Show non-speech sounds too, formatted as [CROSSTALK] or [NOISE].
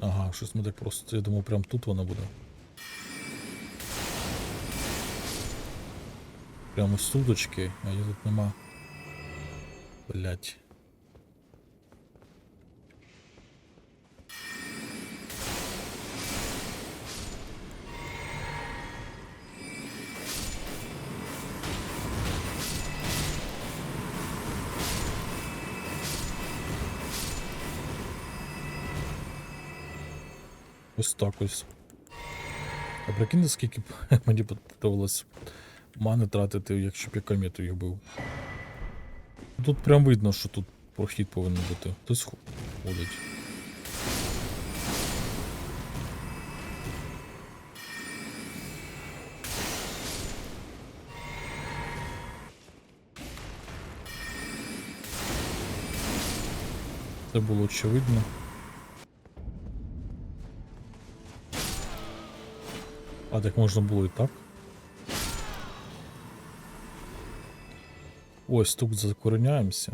Ага, щось ми так просто. Я думав, прям тут вона буде. Прямо з тудочки, а її тут нема. Блять. Ось так ось. А прикиньте, скільки б [LAUGHS] мені б довелось мани тратити, якщо б я комету їх бив. Тут прям видно, що тут прохід повинен бути. Хтось ходить. Це було очевидно. А так можна було і так. Ось тут закореняємося.